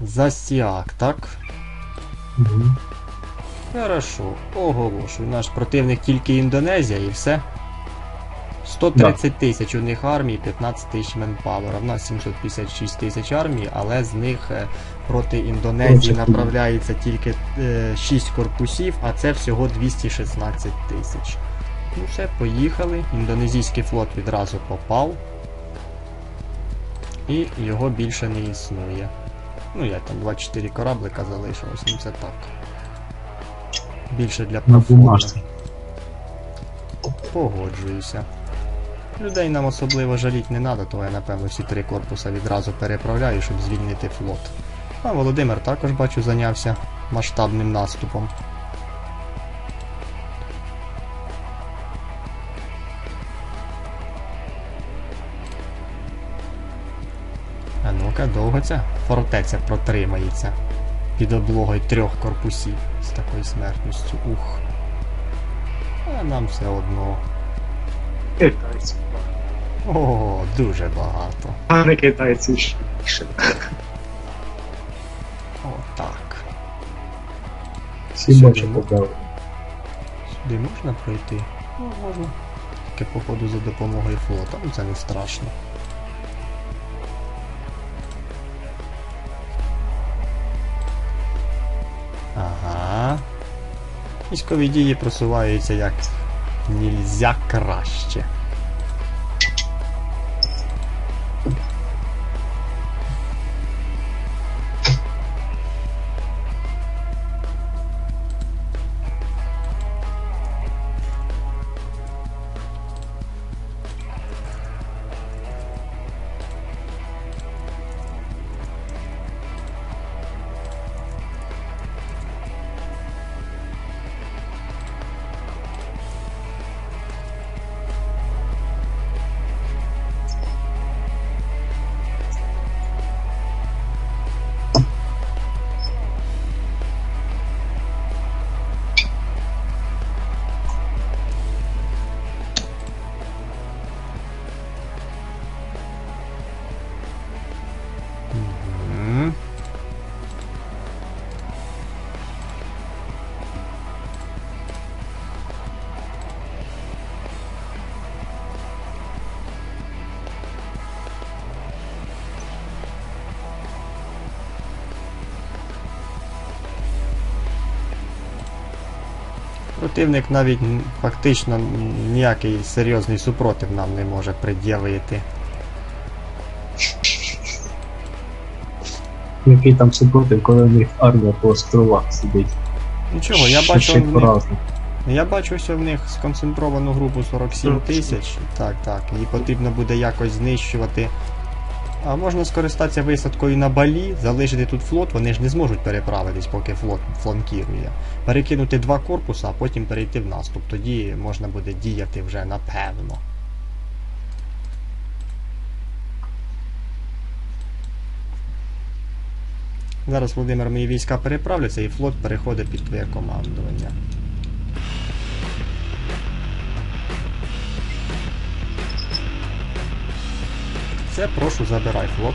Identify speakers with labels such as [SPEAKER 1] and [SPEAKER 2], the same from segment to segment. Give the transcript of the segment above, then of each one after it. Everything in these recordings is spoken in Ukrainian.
[SPEAKER 1] Засяк, так?
[SPEAKER 2] Мгм.
[SPEAKER 1] Хорошо, оголошую. Наш противник тільки Індонезія і все. 130 тисяч у них армії, 15 тисяч менпауера. В нас 756 тисяч армії, але з них е, проти Індонезії направляється тільки 6 корпусів, а це всього 216 тисяч. Ну все, поїхали. Індонезійський флот відразу попав. І його більше не існує. Ну, я там 24 кораблика залишилось, ну це так. Більше для
[SPEAKER 2] На
[SPEAKER 1] Погоджуюся. Людей нам особливо жаліть не треба, то я напевно всі три корпуса відразу переправляю, щоб звільнити флот. А Володимир також бачу зайнявся масштабним наступом. А ну-ка, довго ця фортеця протримається під облогою трьох корпусів з такою смертністю. Ух. А нам все одно.
[SPEAKER 2] Китайці.
[SPEAKER 1] О, дуже багато.
[SPEAKER 2] А не китайці ще більше.
[SPEAKER 1] Отак.
[SPEAKER 2] Всі бачу подали.
[SPEAKER 1] Сюди можна пройти? Ну, можна. Тільки походу за допомогою флота, ну це не страшно. Військові дії просуваються як нільзя краще. Противник навіть фактично ніякий серйозний супротив нам не може пред'явити.
[SPEAKER 2] Який там супротив, коли в них армія по островах сидить.
[SPEAKER 1] Нічого, я бачу в них. Я бачу, що в них сконцентровану групу 47
[SPEAKER 2] 47.
[SPEAKER 1] тисяч. Так, так. Її потрібно буде якось знищувати. А можна скористатися висадкою на балі, залишити тут флот, вони ж не зможуть переправитись, поки флот фланкірує. Перекинути два корпуси, а потім перейти в наступ. Тоді можна буде діяти вже напевно. Зараз, Володимир, мої війська переправляться і флот переходить під твоє командування. Це прошу забирай флот.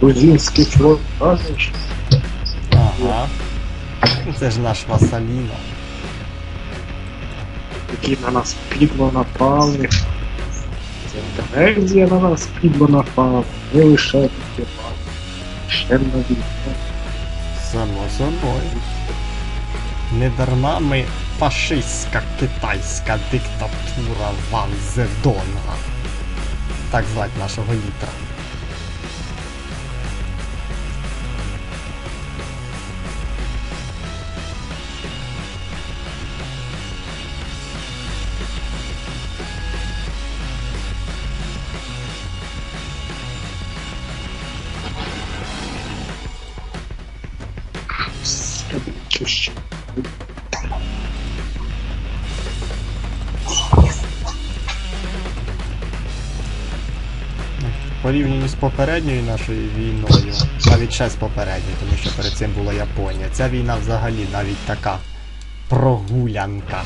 [SPEAKER 2] Грузинський флот?
[SPEAKER 1] Ага. Це ж наш Васаліно.
[SPEAKER 2] Які на нас підло напали. Індонезія на нас підло напала. Не лише таке Ще нові.
[SPEAKER 1] Само собою. Не дарма ми фашистська китайська диктатура Ван Зедонга. Так звати нашого літера.
[SPEAKER 2] Чище.
[SPEAKER 1] порівняно з попередньою нашою війною, навіть ще з попередньою, тому що перед цим була Японія. Ця війна взагалі навіть така прогулянка.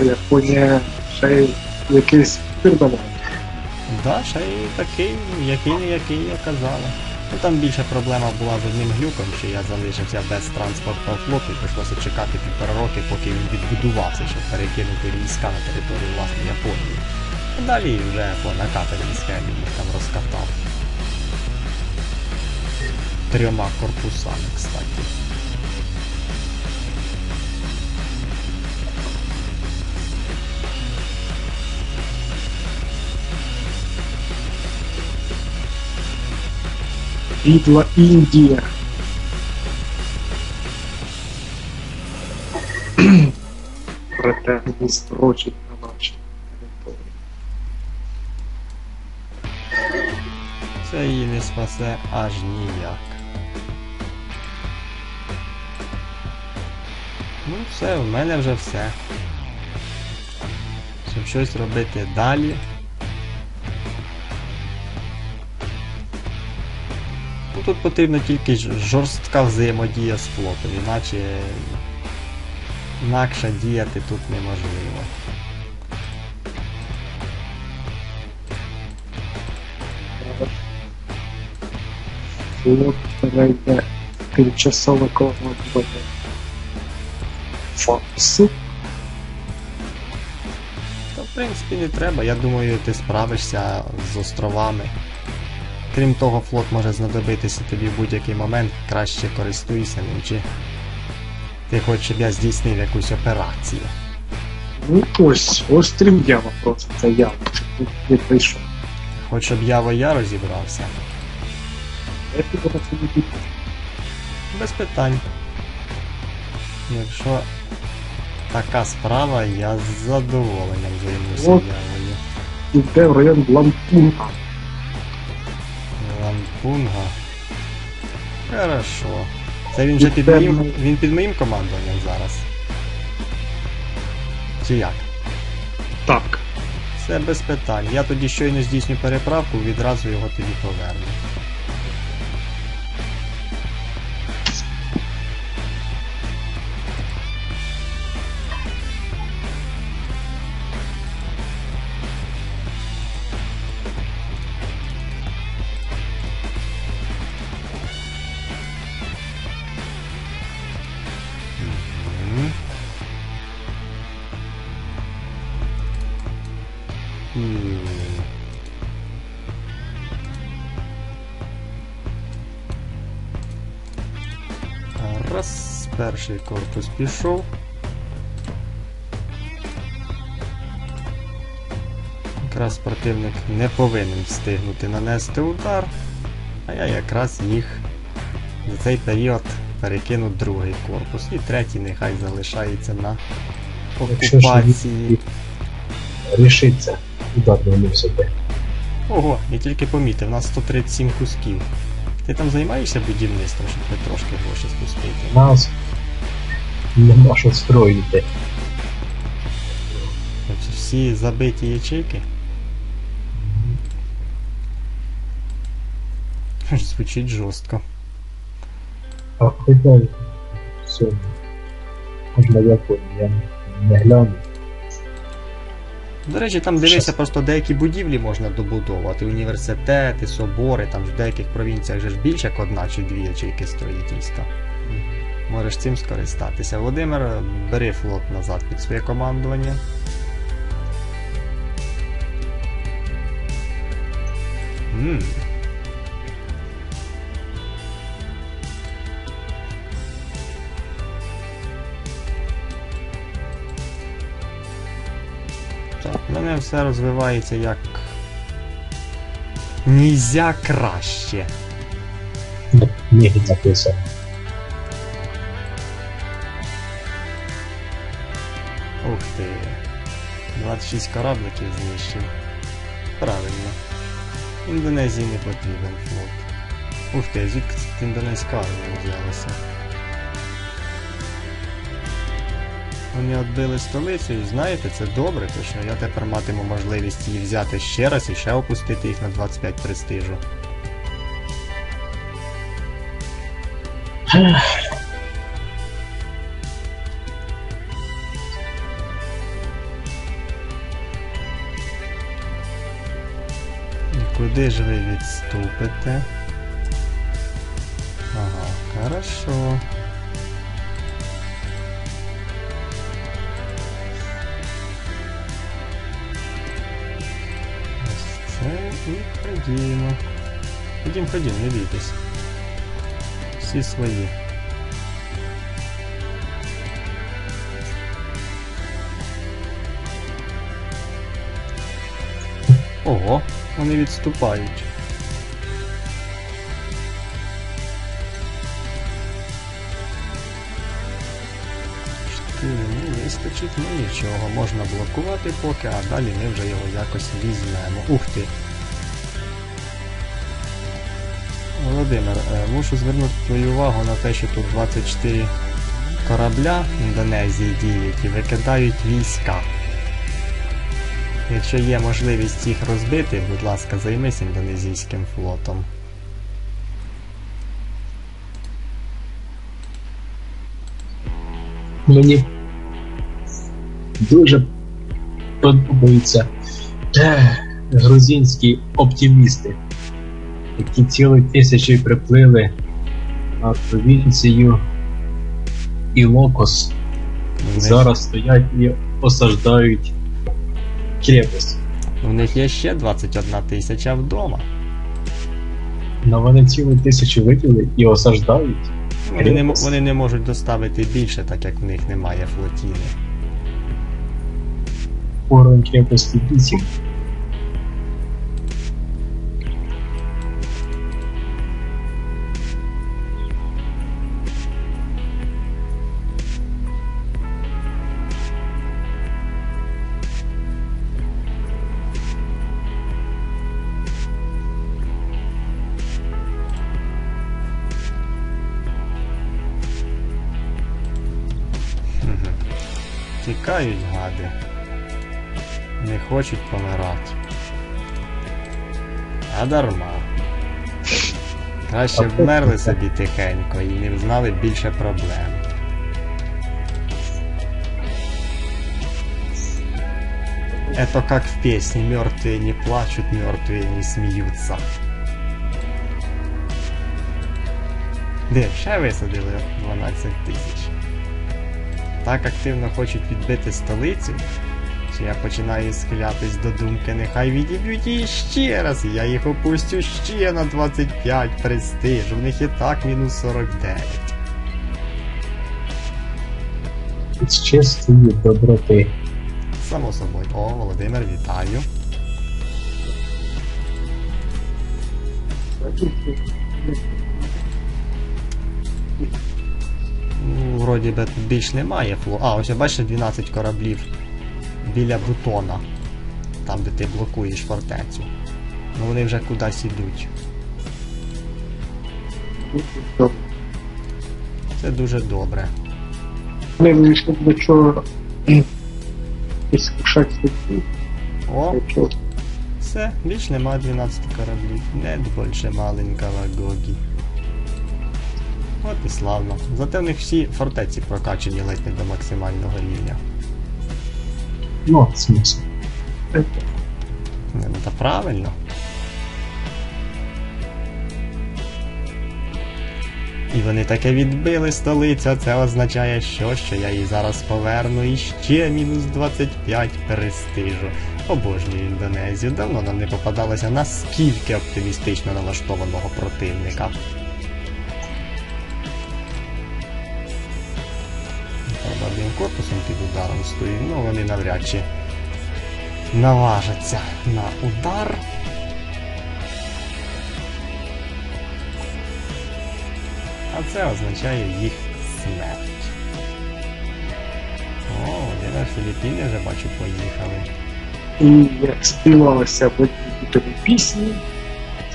[SPEAKER 2] Японія ще й якийсь пір дала.
[SPEAKER 1] Да, ще й такий, який не який, я казала. Ну там більше проблема була з одним глюком, що я залишився без транспортного флоту і прийшлося чекати півтора роки, поки він відбудувався, щоб перекинути війська на територію власне Японії. І далі вже по накатаній схемі їх там розкатав. Трьома корпусами, кстати.
[SPEAKER 2] Підла Індія. Претензії строчить на наші території.
[SPEAKER 1] Це її не спасе аж ніяк. Ну все, в мене вже все. Щоб щось робити далі. Тут потрібна тільки жорстка взаємодія з флотом, іначе інакше діяти тут неможливо.
[SPEAKER 2] Флот перейде тимчасове командування Фоксу.
[SPEAKER 1] Та в принципі не треба, я думаю, ти справишся з островами. Крім того, флот може знадобитися тобі в будь-який момент, краще користуйся ним, чи ти хочеш, щоб я здійснив якусь операцію.
[SPEAKER 2] Ну ось, острів Ява просто це я, щоб не прийшов.
[SPEAKER 1] Хоч щоб я я розібрався.
[SPEAKER 2] Я на не
[SPEAKER 1] Без питань. Якщо така справа, я з задоволенням займуся явою.
[SPEAKER 2] Йде в район Лампунга.
[SPEAKER 1] Лампунга. Хорошо. Це він вже під моїм. Він під моїм командуванням зараз. Чи як?
[SPEAKER 2] Так.
[SPEAKER 1] Все без питань. Я тоді щойно здійсню переправку, відразу його тоді поверну. Раз, перший корпус пішов. Якраз противник не повинен встигнути нанести удар, а я якраз їх за цей період перекину другий корпус. І третій нехай залишається на окупації.
[SPEAKER 3] рішиться удар наносити.
[SPEAKER 1] Ого, я тільки помітив, у нас 137 кусків. Ти там займаєшся будівництвом, щоб хоч трошки гроші спустити?
[SPEAKER 3] Нас нема що строїти.
[SPEAKER 1] Тобто всі забиті ячейки? Звучить жорстко.
[SPEAKER 3] А хоча все. Можна Японію, я не гляну.
[SPEAKER 1] До речі, там дивися, просто деякі будівлі можна добудовувати, університети, собори, там в деяких провінціях вже ж більше як одна чи дві ячейки строїтельства. Можеш цим скористатися. Володимир, бери флот назад під своє командування. Ммм. Все розвивається як. Нізя краще.
[SPEAKER 3] Ні, написано.
[SPEAKER 1] Ух ти. 26 корабликів знищив. Правильно. Індонезії не потрібен флот. Ух ти, звідки це індонезька армія взялася? Вони відбили столицю, і знаєте, це добре, тому що я тепер матиму можливість її взяти ще раз і ще опустити їх на 25 престижу. Куди ж ви відступите? Ага, хорошо. І ходімо. Ходім, ходім, не бійтесь. Всі свої. Ого, вони відступають. Не вистачить, ну нічого, можна блокувати поки, а далі ми вже його якось візьмемо. Ух ти! Володимир, е, мушу звернути твою увагу на те, що тут 24 корабля Індонезії діють і викидають війська. Якщо є можливість їх розбити, будь ласка, займись індонезійським флотом.
[SPEAKER 3] Мені дуже подобаються е, грузинські оптимісти, які цілі тисячі приплили на провінцію Ілокос.
[SPEAKER 1] У них,
[SPEAKER 3] Зараз стоять і осаждають крепость.
[SPEAKER 1] у них є ще 21 тисяча вдома.
[SPEAKER 3] Но вони цілу тисячу виділи і осаждають.
[SPEAKER 1] Вони не, вони не можуть доставити більше, так як в них немає флотіли.
[SPEAKER 3] Уровень крепості 8.
[SPEAKER 1] Тікають гади. Не хочуть помирати. А дарма. Краще
[SPEAKER 3] А
[SPEAKER 1] вмерли
[SPEAKER 3] це-
[SPEAKER 1] собі тихенько і не знали більше проблем. Это как в песне «Мертвые не плачут, мертвые не смеются». Де, ще висадили 12 тисяч. Так активно хочуть відбити столицю, що я починаю схилятись до думки, нехай відіб'ють її ще раз, і я їх опустю ще на 25 престиж. У них і так мінус 49.
[SPEAKER 3] З чистої доброти.
[SPEAKER 1] Само собою. О, Володимир, вітаю. Вроді би тут більш немає фло. А, ось бачите 12 кораблів біля Бутона. Там, де ти блокуєш фортецю. Ну вони вже кудись ідуть. Це дуже добре.
[SPEAKER 2] Вони вийшли до чого.
[SPEAKER 1] О, все, більш нема 12 кораблів. Нет більше маленького Гогі. От і славно. Зате в них всі фортеці прокачані ледь не до максимального рівня.
[SPEAKER 3] Ну, смисл.
[SPEAKER 1] Не, Ну, та правильно. І вони таке відбили столицю, це означає що? Що я її зараз поверну і ще мінус 25 престижу. Обожнюю Індонезію. Давно нам не попадалося наскільки оптимістично налаштованого противника. Корпусом під ударом стоїть, ну вони навряд чи наважаться на удар. А це означає їх смерть. О, Володимир Філіппіни вже бачу поїхали.
[SPEAKER 2] І як співалося в одній пісні.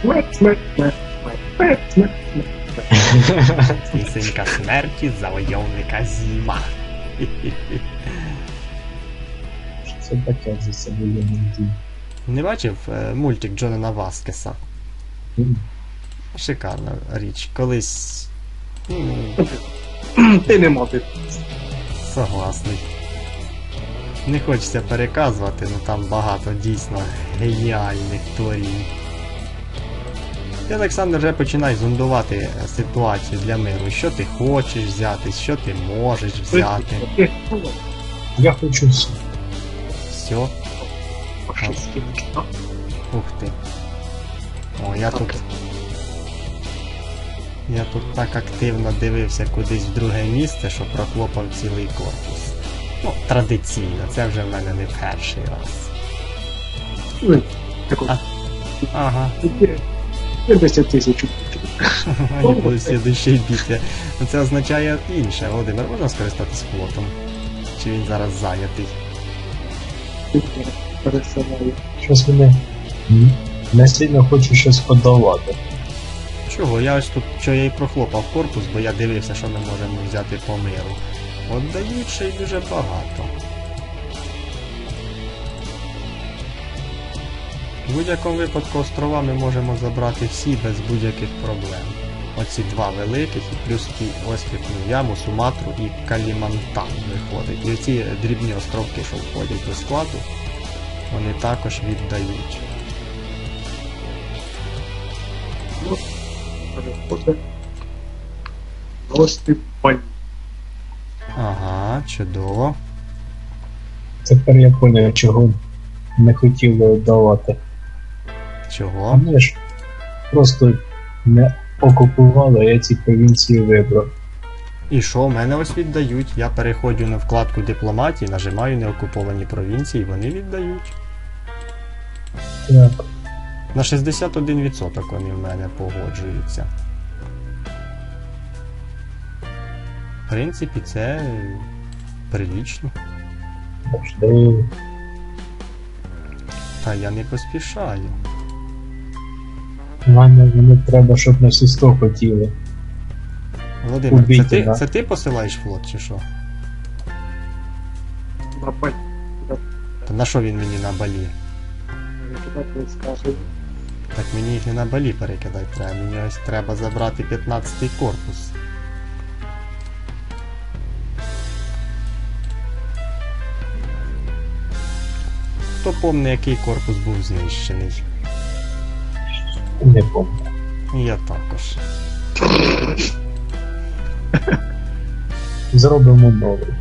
[SPEAKER 2] Смерть, смерть, смерть, смерть, смерть, смерть, смерть.
[SPEAKER 1] Пісенька смерті завойовника Зіма.
[SPEAKER 3] Що це таке за собою не
[SPEAKER 1] Не бачив е, мультик Джонана Васкеса? Шикарна річ. Колись. м,
[SPEAKER 2] Ти не мати.
[SPEAKER 1] Согласний. Не хочеться переказувати, але там багато дійсно геніальних творінь. Ти, Олександр, вже починай зондувати ситуацію для миру. Що ти хочеш взяти, що ти можеш взяти.
[SPEAKER 3] Я хочу все.
[SPEAKER 1] Все. Ух ти. О, я тут. Я тут так активно дивився кудись в друге місце, що прохлопав цілий корпус. Ну, традиційно, це вже в мене не перший раз.
[SPEAKER 2] Ну,
[SPEAKER 1] А. Ага.
[SPEAKER 2] 50 тисяч.
[SPEAKER 1] Вони будуть слідуючий бійти. Ну це означає інше. Володимир, можна скористатись флотом? Чи він зараз зайнятий?
[SPEAKER 2] Пересилаю.
[SPEAKER 3] Щось мене не сильно хочу щось подавати.
[SPEAKER 1] Чого? Я ось тут що я і прохлопав корпус, бо я дивився, що ми можемо взяти по миру. От дають ще й дуже багато. В будь-якому випадку острова ми можемо забрати всі без будь-яких проблем. Оці два великих і плюс ті острів ну, Яму, Суматру і Калімантан виходить. І оці дрібні островки, що входять до складу, вони також віддають. Ага, чудово.
[SPEAKER 3] Тепер я поняв, чого не хотіли давати.
[SPEAKER 1] Чого?
[SPEAKER 3] ми ж просто не окупували, а я ці провінції вибрав.
[SPEAKER 1] І що, мене ось віддають. Я переходжу на вкладку дипломатії, нажимаю неокуповані провінції, вони віддають.
[SPEAKER 3] Так,
[SPEAKER 1] На 61% вони в мене погоджуються. В принципі, це прилічно. Та я не поспішаю.
[SPEAKER 3] Мене вони треба, щоб на всі 100 хотіли.
[SPEAKER 1] Володимир, це ти,
[SPEAKER 3] да.
[SPEAKER 1] це ти посилаєш флот чи що?
[SPEAKER 2] На паль.
[SPEAKER 1] Та на що він мені на балі? Так мені їх не на балі перекидати треба. Мені ось треба забрати 15-й корпус. Хто помне, який корпус був знищений?
[SPEAKER 3] Не пам'ятаю.
[SPEAKER 1] Я також.
[SPEAKER 3] Зробимо новий.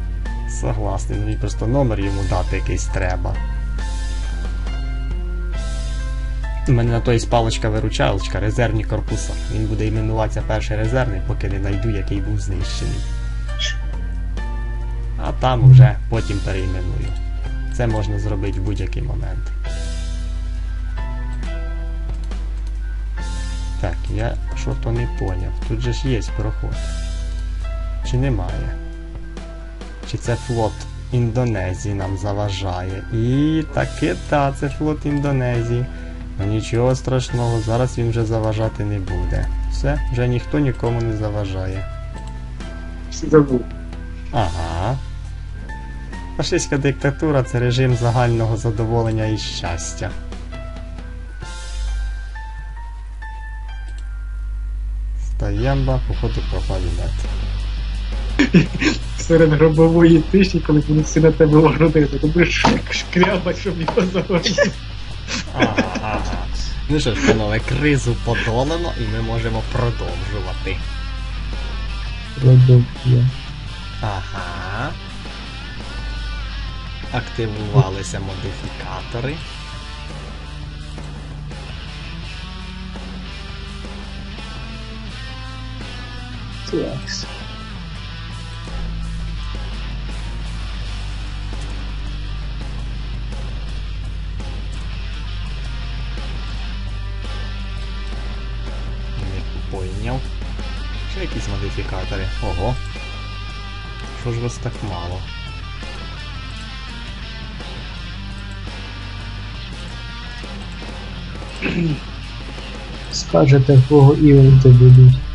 [SPEAKER 1] Согласний, мені просто номер йому дати якийсь треба. У мене на той паличка виручалочка, резервні корпуса. Він буде іменуватися перший резервний, поки не знайду, який був знищений. А там вже потім перейменую. Це можна зробити в будь-який момент. Так, я що-то не поняв. Тут же ж є проход. Чи немає? Чи це флот Індонезії нам заважає? І таки та, це флот Індонезії. Ну нічого страшного, зараз він вже заважати не буде. Все, вже ніхто нікому не заважає.
[SPEAKER 2] Забув.
[SPEAKER 1] Ага. Фашистська диктатура це режим загального задоволення і щастя. Стаємба, походу пропав інет.
[SPEAKER 2] Серед гробової тиші, коли вони всі на тебе огородити, ти будеш шкрябати, щоб його загоріти.
[SPEAKER 1] Ну що ж, панове, кризу подолано і ми можемо продовжувати.
[SPEAKER 3] Продукція.
[SPEAKER 1] Ага. Активувалися модифікатори.
[SPEAKER 3] Так.
[SPEAKER 1] Не пойняв. Ще якісь модифікатори. Ого. Що ж вас так мало?
[SPEAKER 3] Скажете, кого івенти будуть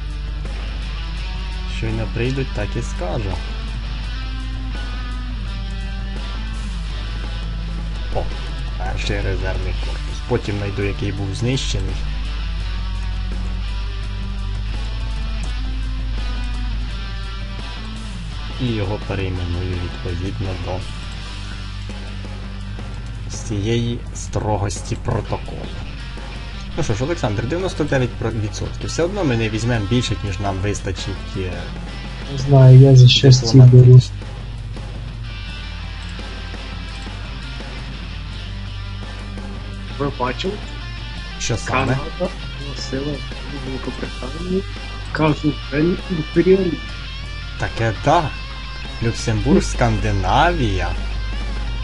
[SPEAKER 1] прийдуть, так і скажу. О, перший резервний корпус. Потім знайду, який був знищений. І його перейменую відповідно до цієї строгості протоколу. Ну що ж, Олександр, 99%. Все одно ми не візьмемо більше, ніж нам вистачить е,
[SPEAKER 3] не знаю, я за щастя беру.
[SPEAKER 2] Ви бачили?
[SPEAKER 1] Що саме?
[SPEAKER 2] Канада носила Великобританії казуфель імперіалізм.
[SPEAKER 1] Таке да. Люксембург, Скандинавія.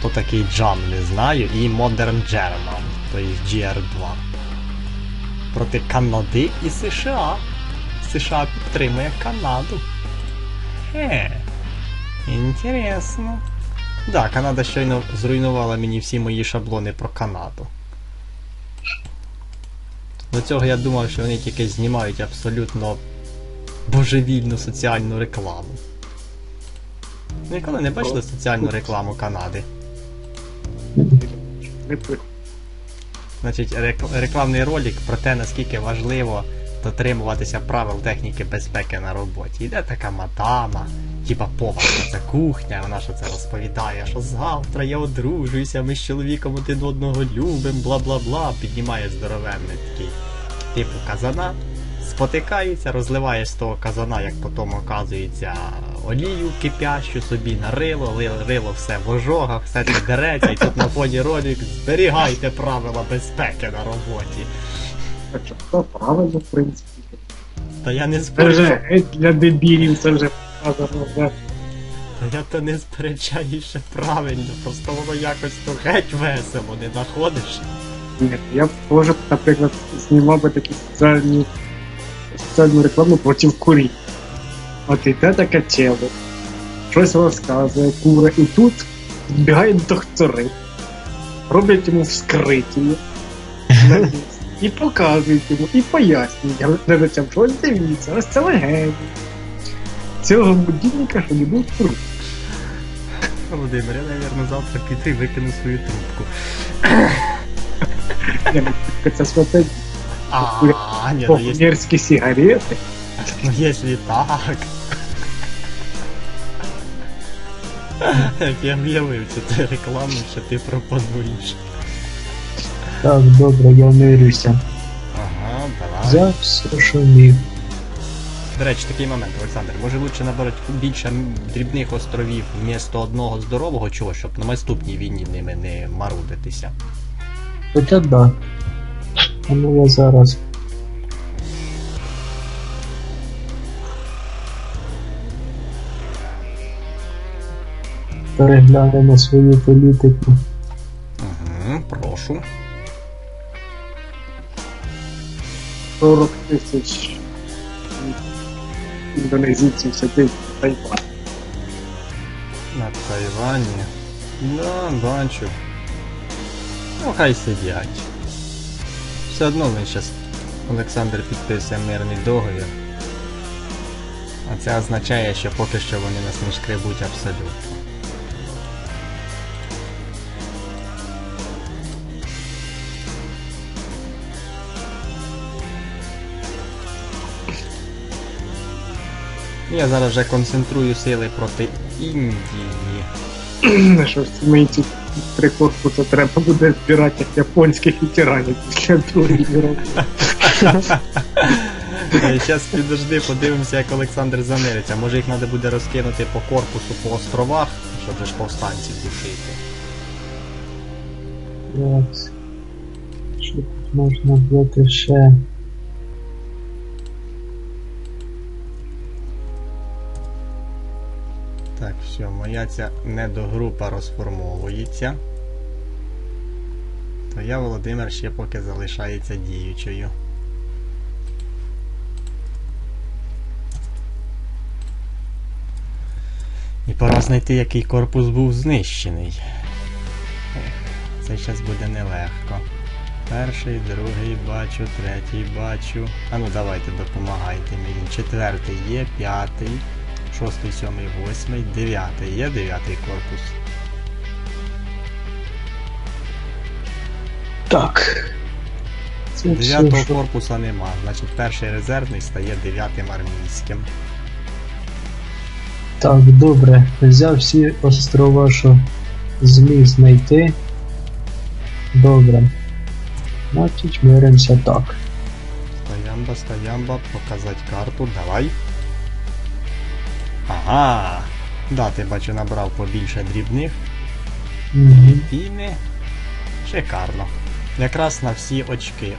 [SPEAKER 1] То такий джам не знаю. І Modern German, то є GR2. Проти Канади і США. США підтримує Канаду. Хе. Інтересно. Да, Канада щойно зруйнувала мені всі мої шаблони про Канаду. До цього я думав, що вони тільки знімають абсолютно божевільну соціальну рекламу. Ніколи не бачили соціальну рекламу Канади. Значить, рек- рекламний ролик про те, наскільки важливо дотримуватися правил техніки безпеки на роботі. Іде така мадама, типа поварка, це кухня, вона що це розповідає, що завтра я одружуюся, ми з чоловіком один одного любимо, бла бла бла, піднімає здоровенний такий типу казана, спотикається, розливає з того казана, як потім оказується олію кипящу собі на рило, рило все в ожогах, все це дереться, і тут на фоні ролик зберігайте правила безпеки на роботі.
[SPEAKER 2] Хоча це правильно, в принципі.
[SPEAKER 1] Та я не
[SPEAKER 2] Це
[SPEAKER 1] спорю,
[SPEAKER 2] вже геть для дебілів, це вже показано. вже.
[SPEAKER 1] та я то не сперечаю ще правильно, просто воно якось то геть весело, не знаходиш?
[SPEAKER 2] Ні, я б теж, наприклад, знімав би такі соціальні соціальну рекламу проти курі. От іде таке тіло, щось розказує, кура, і тут збігають доктори, роблять йому місці, і показують йому, і пояснюють глядачам, що ось дивіться, ось це легені. Цього будильника, що не був курі.
[SPEAKER 1] Володимир, я, мабуть, завтра піду і викину свою трубку.
[SPEAKER 2] Це святе
[SPEAKER 1] А, ні, ну є,
[SPEAKER 2] похмірські сигарети.
[SPEAKER 1] ну якщо так. Як я в'явив цю ти рекламу, що ти пропонуєш.
[SPEAKER 3] Так, добре, я мирюся.
[SPEAKER 1] Ага, давай.
[SPEAKER 3] За все, що міг.
[SPEAKER 1] До речі, такий момент, Олександр. Може лучше набрати більше дрібних островів вмісто одного здорового чого, щоб на наступній війні ними не марудитися.
[SPEAKER 3] Хоча да. А ну я зараз. Переглянемо свою політику.
[SPEAKER 1] Угу, прошу.
[SPEAKER 2] 40 тисяч індонезійців сидить в Тайвані.
[SPEAKER 1] На Тайвані. Да, бачу. Ну, хай сидять. Все одно він зараз Олександр підписує мирний договір. А це означає, що поки що вони нас не шкребуть абсолютно. Я зараз вже концентрую сили проти Індії.
[SPEAKER 2] Що ж мені ці три корпуси треба буде збирати як японських ветеранів після другої роки.
[SPEAKER 1] Зараз підожди, подивимося, як Олександр замириться. Може їх треба буде розкинути по корпусу по островах, щоб же ж повстанців душити.
[SPEAKER 3] Так. Що тут можна взяти ще?
[SPEAKER 1] Все, моя ця недогрупа розформовується. То я, Володимир, ще поки залишається діючою. І пора знайти, який корпус був знищений. Це зараз буде нелегко. Перший, другий бачу, третій бачу. А ну давайте допомагайте мені. Четвертий є, п'ятий, шостий, сьомий, восьмий, дев'ятий є дев'ятий корпус.
[SPEAKER 3] Так. Це все,
[SPEAKER 1] Дев'ятого
[SPEAKER 3] що...
[SPEAKER 1] корпуса нема, значить перший резервний стає дев'ятим армійським.
[SPEAKER 3] Так, добре. Взяв всі острова, що зміг знайти. Добре. Значить, миримося так.
[SPEAKER 1] Стоямба, стоямба, показать карту, давай. Ага. Да, ти бачу набрав побільше дрібних.
[SPEAKER 3] Угу.
[SPEAKER 1] Шикарно. Якраз на всі очки.